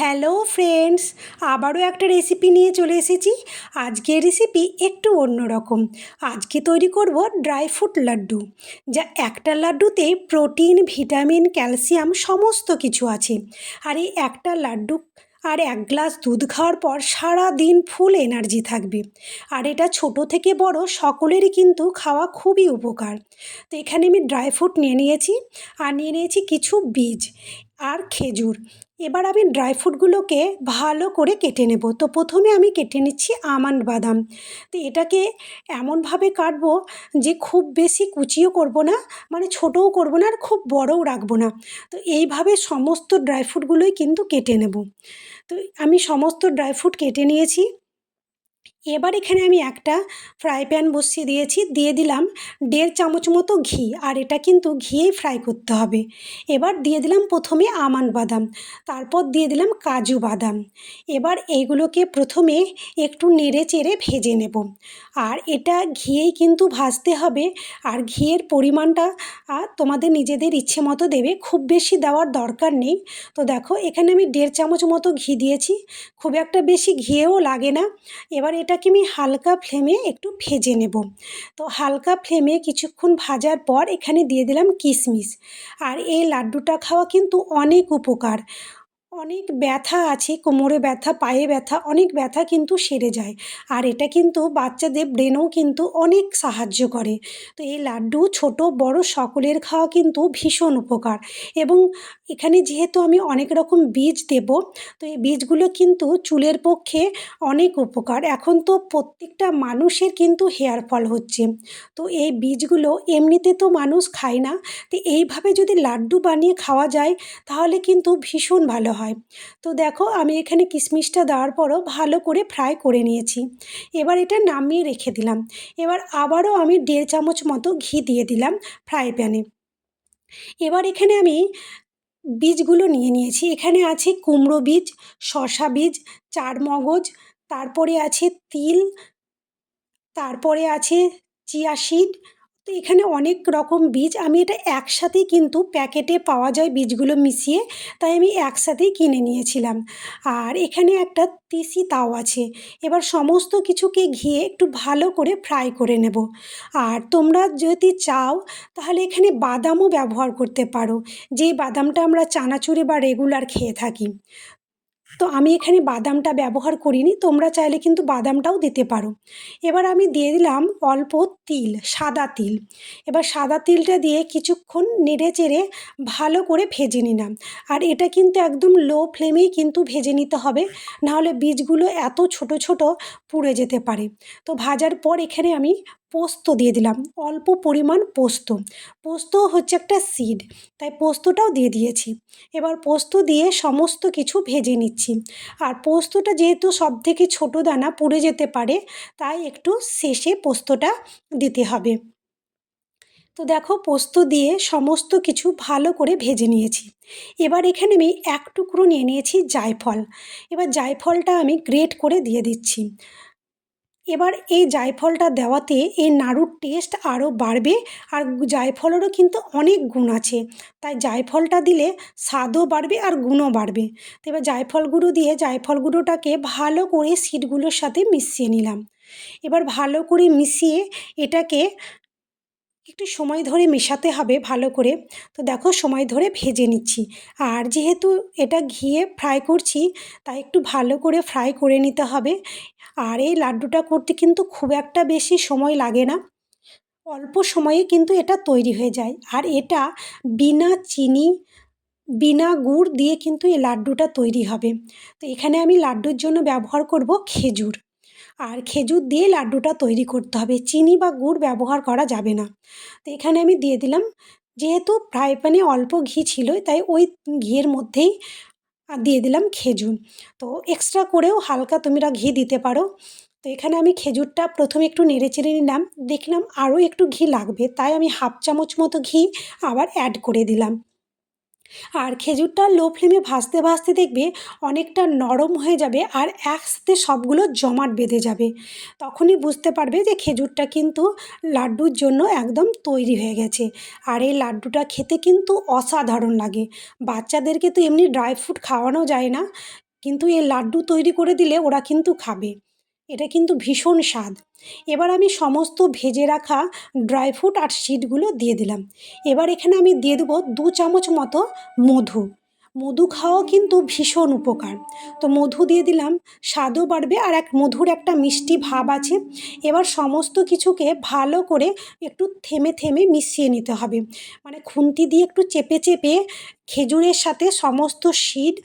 Hello friends আবারও একটা recipe নিয়ে চলে এসেছি। আজকের রেসিপি একটু অন্যরকম। আজকে তৈরি করব ড্রাই ফ্রুট লাড্ডু। যা একটা লাড্ডুতে প্রোটিন ভিটামিন ক্যালসিয়াম সমস্ত কিছু আছে। আর এই একটা লাড্ডু আর এক গ্লাস দুধ খাওয়ার পর সারা দিন ফুল এনার্জি থাকবে। আর এটা ছোট থেকে বড় সকলেরই কিন্তু খাওয়া খুবই উপকার। তো এখানে আমি ড্রাই ফ্রুট নিয়ে নিয়েছি। আর নিয়ে নিয়েছি কিছু বীজ। আর খেজুর। এবার আমি ড্রাই ফ্রুটগুলোকে ভালো করে কেটে নেব। তো প্রথমে আমি কেটে নিচ্ছি আমন্ড বাদাম। তো এটাকে এমনভাবে কাটবো যে খুব বেশি কুচিও করব না মানে ছোটও করব না আর খুব বড়ও রাখব না। তো এইভাবে সমস্ত ড্রাই ফ্রুটগুলোই কিন্তু কেটে নেব। তো আমি সমস্ত ড্রাই ফ্রুট কেটে নিয়েছি। এবার এখানে আমি একটা ফ্রাই প্যান বসিয়ে দিয়েছি, দিয়ে দিলাম দেড় চামচ মতো ঘি, আর এটা কিন্তু ঘিয়েই ফ্রাই করতে হবে। এবার দিয়ে দিলাম প্রথমে আমন্ড বাদাম, তারপর দিয়ে দিলাম কাজু বাদাম। এবার এইগুলোকে প্রথমে একটু নেড়ে চেড়ে ভেজে নেব। আর এটা ঘিয়েই কিন্তু ভাজতে হবে, আর ঘিয়ের পরিমাণটা তোমাদের নিজেদের ইচ্ছে মতো দেবে, খুব বেশি দেওয়ার দরকার নেই। তো দেখো, এখানে আমি দেড় চামচ মতো ঘি দিয়েছি, খুব একটা বেশি ঘিয়েও লাগে না। এবার এটা এটাকে আমি হালকা ফ্লেমে একটু ভেজে নেব। তো হালকা ফ্লেমে কিছুক্ষণ ভাজার পর এখানে দিয়ে দিলাম কিশমিশ আর এই লাড্ডুটা খাওয়া কিন্তু অনেক উপকার। অনেক ব্যথা আছে, কোমরে ব্যথা, পায়ে ব্যথা, অনেক ব্যথা কিন্তু সেরে যায়। আর এটা কিন্তু বাচ্চাদের ব্রেনও কিন্তু অনেক সাহায্য করে। তো এই লাড্ডু ছোট, বড় সকলের খাওয়া কিন্তু ভীষণ উপকার। এবং এখানে যেহেতু আমি অনেক রকম বীজ দেব, তো এই বীজগুলো কিন্তু চুলের পক্ষে অনেক উপকার। এখন তো প্রত্যেকটা মানুষের কিন্তু হেয়ার ফল হচ্ছে। তো এই বীজগুলো এমনিতে তো মানুষ খায় না। তো এইভাবে যদি লাড্ডু বানিয়ে খাওয়া যায়, তাহলে কিন্তু ভীষণ ভালো হয়। তো দেখো, আমি এখানে কিশমিশটা দেওয়ার পরও ভালো করে ফ্রাই করে নিয়েছি। এবার এটা নামিয়ে রেখে দিলাম। এবার আবারও আমি দেড় চামচ মতো ঘি দিয়ে দিলাম ফ্রাই প্যানে এবার এখানে আমি বীজগুলো নিয়ে নিয়েছি। এখানে আছে কুমড়ো বীজ শশা বীজ, চার মগজ, তারপরে আছে তিল, তারপরে আছে চিয়া সিড তো এখানে অনেক রকম বীজ, আমি এটা একসাথেই কিন্তু প্যাকেটে পাওয়া যায় বীজগুলো মিশিয়ে, তাই আমি একসাথেই কিনে নিয়েছিলাম। আর এখানে একটা তিসি তাও আছে, এবার সমস্ত কিছুকে ঘিয়ে একটু ভালো করে ফ্রাই করে নেব। আর তোমরা যদি চাও, তাহলে এখানে বাদামও ব্যবহার করতে পারো যে বাদামটা আমরা চানাচুরে বা রেগুলার খেয়ে থাকি। তো আমি এখানে বাদামটা ব্যবহার করিনি, তোমরা চাইলে কিন্তু বাদামটাও দিতে পারো। এবার আমি দিয়ে দিলাম অল্প তিল, সাদা তিল। এবার সাদা তিলটা দিয়ে কিছুক্ষণ নেড়ে চেড়ে ভালো করে ভেজে নিলাম। আর এটা কিন্তু একদম লো ফ্লেমেই কিন্তু ভেজে নিতে হবে, নাহলে বীজগুলো এত ছোট ছোট পুড়ে যেতে পারে। তো ভাজার পর এখানে আমি পোস্ত দিয়ে দিলাম। অল্প পরিমাণ পোস্ত। পোস্ত হচ্ছে একটা সিড তাই পোস্তটাও দিয়ে দিয়েছি। এবার পোস্ত দিয়ে সমস্ত কিছু ভেজে নিচ্ছি। আর পোস্তটা যেহেতু সব থেকে ছোটো দানা, পুড়ে যেতে পারে, তাই একটু শেষে পোস্তটা দিতে হবে। তো দেখো, পোস্ত দিয়ে সমস্ত কিছু ভালো করে ভেজে নিয়েছি। এবার এখানে আমি এক টুকরো নিয়ে নিয়েছি জায়ফল। এবার জায়ফলটা আমি গ্রেট করে দিয়ে দিচ্ছি। এবার এই জায়ফলটা দেওয়াতে এই নাড়ুর টেস্ট আরও বাড়বে আর জায়ফলেরও কিন্তু অনেক গুণ আছে। তাই জায়ফলটা দিলে স্বাদও বাড়বে আর গুণও বাড়বে। তো এবার জায়ফল গুঁড়ো দিয়ে জায়ফল গুঁড়োটাকে ভালো করে সিটগুলোর সাথে মিশিয়ে নিলাম। এবার ভালো করে মিশিয়ে এটাকে একটু সময় ধরে মেশাতে হবে ভালো করে। তো দেখো সময় ধরে ভেজে নিচ্ছি। আর যেহেতু এটা ঘিয়ে ফ্রাই করছি, তাই একটু ভালো করে ফ্রাই করে নিতে হবে। আর এই লাড্ডুটা করতে কিন্তু খুব একটা বেশি সময় লাগে না। অল্প সময়ে কিন্তু এটা তৈরি হয়ে যায়। আর এটা বিনা চিনি, বিনা গুড় দিয়ে কিন্তু এই লাড্ডুটা তৈরি হবে। তো এখানে আমি লাড্ডুর জন্য ব্যবহার করব খেজুর। আর খেজুর দিয়ে লাড্ডুটা তৈরি করতে হবে। চিনি বা গুড় ব্যবহার করা যাবে না। তো এখানে আমি দিয়ে দিলাম। যেহেতু ফ্রাই প্যানে অল্প ঘি ছিল, তাই ওই ঘিয়ের মধ্যেই দিয়ে দিলাম খেজুর। তো এক্সট্রা করেও হালকা তোমরা ঘি দিতে পারো। তো এখানে আমি খেজুরটা প্রথমে একটু নেড়ে চেড়ে নিলাম। দেখলাম আরও একটু ঘি লাগবে, তাই আমি হাফ চামচ মতো ঘি আবার অ্যাড করে দিলাম। আর খেজুরটা লো ফ্লেমে ভাজতে ভাজতে দেখবে অনেকটা নরম হয়ে যাবে আর একসাথে সবগুলো জমাট বেঁধে যাবে। তখনই বুঝতে পারবে যে খেজুরটা কিন্তু লাড্ডুর জন্য একদম তৈরি হয়ে গেছে। আর এই লাড্ডুটা খেতে কিন্তু অসাধারণ লাগে। বাচ্চাদেরকে তো এমনি ড্রাই ফ্রুট খাওয়ানো যায় না। কিন্তু এই লাড্ডু তৈরি করে দিলে ওরা কিন্তু খাবে। এটা কিন্তু ভীষণ স্বাদ। এবার আমি সমস্ত ভেজে রাখা ড্রাই ফ্রুট আর সিডগুলো দিয়ে দিলাম। এবার এখানে আমি দিয়ে দেবো দু চামচ মতো মধু। মধু খাওয়াও কিন্তু ভীষণ উপকার। তো মধু দিয়ে দিলাম, স্বাদও বাড়বে আর এক মধুর একটা মিষ্টি ভাব আছে। এবার সমস্ত কিছুকে ভালো করে একটু থেমে থেমে মিশিয়ে নিতে হবে। মানে খুন্তি দিয়ে একটু চেপে চেপে খেজুরের সাথে সমস্ত সিড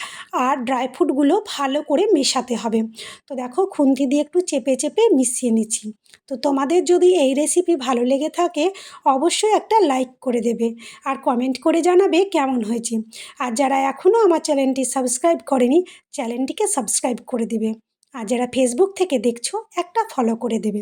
আর ড্রাই ফ্রুটগুলো ভালো করে মেশাতে হবে। তো দেখো খুন্তি দিয়ে একটু চেপে চেপে মিশিয়ে নিচ্ছি। তো তোমাদের যদি এই রেসিপি ভালো লেগে থাকে, অবশ্যই একটা লাইক করে দেবে আর কমেন্ট করে জানাবে কেমন হয়েছে। আর যারা এখনও আমার চ্যানেলটি সাবস্ক্রাইব করেনি, চ্যানেলটিকে সাবস্ক্রাইব করে দেবে। আর যারা ফেসবুক থেকে দেখছ, একটা ফলো করে দেবে।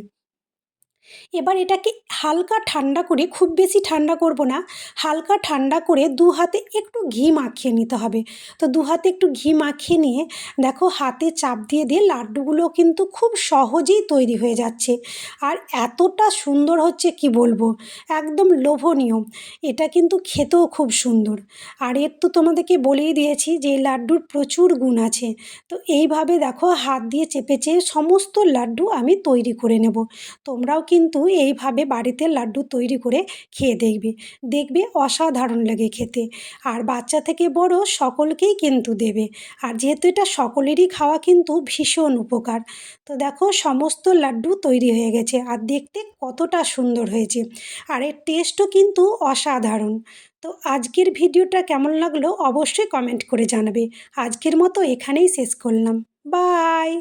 এবার এটাকে হালকা ঠান্ডা করে, খুব বেশি ঠান্ডা করব না, হালকা ঠান্ডা করে দু হাতে একটু ঘি মাখিয়ে নিতে হবে। তো দু হাতে একটু ঘি মাখিয়ে নিয়ে, দেখো হাতে চাপ দিয়ে দিয়ে লাড্ডুগুলো কিন্তু খুব সহজেই তৈরি হয়ে যাচ্ছে। আর এতটা সুন্দর হচ্ছে কি বলব, একদম লোভনীয়। এটা কিন্তু খেতেও খুব সুন্দর। আর এর তো তোমাদেরকে বলেই দিয়েছি যে লাড্ডুর প্রচুর গুণ আছে। তো এইভাবে দেখো হাত দিয়ে চেপে চেয়ে সমস্ত লাড্ডু আমি তৈরি করে নেব। তোমরাও কিন্তু এইভাবে বাড়িতে লাড্ডু তৈরি করে খেয়ে দেখবে। দেখবে অসাধারণ লাগে খেতে। আর বাচ্চা থেকে বড় সকলকেই কিন্তু দেবে। আর যেহেতু এটা সকলেরই খাওয়া কিন্তু ভীষণ উপকার। তো দেখো সমস্ত লাড্ডু তৈরি হয়ে গেছে আর দেখতে কতটা সুন্দর হয়েছে। আর এর টেস্টও কিন্তু অসাধারণ। তো আজকের ভিডিওটা কেমন লাগল অবশ্যই কমেন্ট করে জানাবে। আজকের মতো এখানেই শেষ করলাম। বাই!